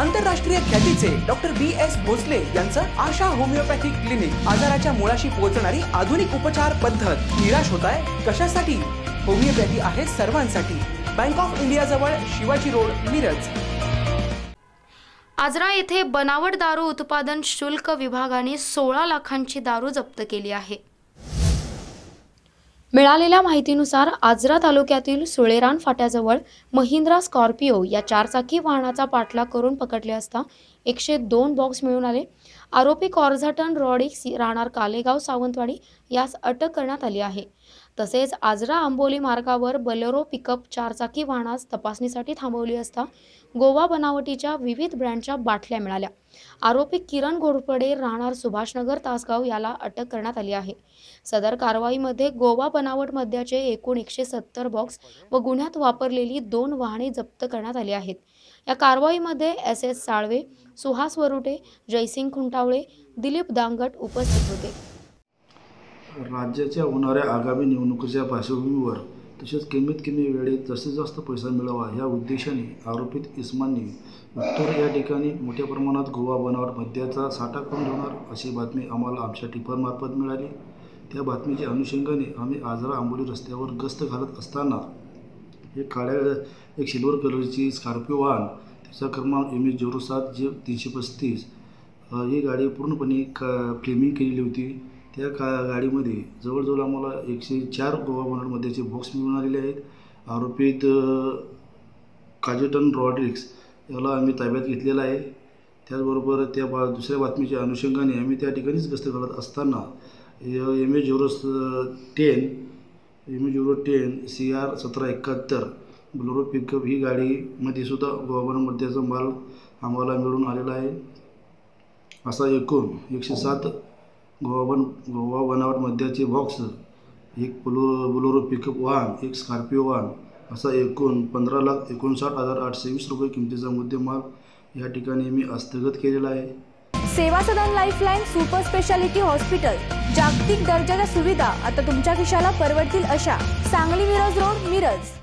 आंतरराष्ट्रीय ख्यातीचे doctor B S Bhosale यांचं आशा होमिओपॅथिक क्लिनिक आजाराच्या मुळाशी पोहोचणारी आधुनिक उपचार पद्धत. निराश होत आहे कशासाठी? होमिओपॅथी आहे सर्वांसाठी. बँक ऑफ इंडिया जवळ शिवाजी रोड मिरज. आजरा येथे बनावट दारू उत्पादन शुल्क विभागाने सोळा लाखांची दारू जप्त केली आहे. मिळालेल्या माहितीनुसार आजरा तालुक्यातील सुळेरान फाट्याजवळ महिंद्रा स्कॉर्पिओ या चारचाकी वाहनाचा पाठलाग करून पकडले असता एकशे दोन बॉक्स मिळून आले. आरोपी कॉर्झाटन रॉडिक्स राहणार कालेगाव सावंतवाडी यास अटक करण्यात आली आहे. तसेच आजरा आंबोली मार्गावर बलेरो पिकअप चारचाकी वाहनास तपासणीसाठी थांबवली असता गोवा बनावटीच्या विविध ब्रँडच्या बाटल्या मिळाल्या. आरोपी किरण घोरपडे राहणार सुभाषनगर तासगाव याला अटक करण्यात आली आहे. सदर कारवाईमध्ये गोवा बनावट मद्याचे एकूण एकशे सत्तर बॉक्स व गुन्ह्यात वापरलेली दोन वाहने जप्त करण्यात आली आहेत. या कारवाईमध्ये एस एस साळवे सुहास वरुटे जयसिंग खुंटावळे दिलीप दांगट उपस्थित होते. राज्याच्या होणाऱ्या आगामी निवडणुकीच्या पार्श्वभूमीवर तसेच कमीत कमी वेळेत जास्तीत जास्त पैसा मिळावा या उद्देशाने आरोपित इस्मांनी उत्तर या ठिकाणी मोठ्या प्रमाणात गोवा बनावट मद्याचा साठा करून ठेवणार अशी बातमी आम्हाला आमच्या टिपरमार्फत मिळाली. त्या बातमीच्या अनुषंगाने आम्ही आजरा आंबोली रस्त्यावर गस्त घालत असताना एक काळ्या एक सिल्वर कलरची स्कॉर्पिओ वाहन त्याचा क्रमांक एम एस झिरो सात जे तीनशे पस्तीस ही गाडी पूर्णपणे क फ्लेमिंग केलेली होती. त्या का गाडीमध्ये जवळजवळ आम्हाला एकशे चार गोवा बनवडमध्येचे बॉक्स मिळून आलेले आहेत. आरोपित काजेटन रॉड्रिक्स याला आम्ही ताब्यात घेतलेला आहे. त्याचबरोबर त्या बा दुसऱ्या बातमीच्या अनुषंगाने आम्ही त्या ठिकाणीच गस्त घालत असताना M A zero ten M A zero ten C R सतरा एकाहत्तर ब्लोरो पिकअप ही गाडीमध्ये सुद्धा गोवाबनमध्येचा माल आम्हाला मिळून आलेला आहे. असा एकूण एकशे सात गोवाबन गोवा बनावट मद्याचे बॉक्स एक बुलो बुलोरो पिकअप वाहन एक स्कॉर्पिओ वाहन असा एकूण पंधरा लाख एकोणसाठ हजार आठशे वीस रुपये किमतीचा मुद्देमाल या ठिकाणी मी हस्तगत केलेला आहे. Seva Sadan lifeline super speciality hospital. जागतिक दर्जाच्या सुविधा आता तुमच्या खिशाला परवडतील अशा सांगली मिरज रोड मिरज.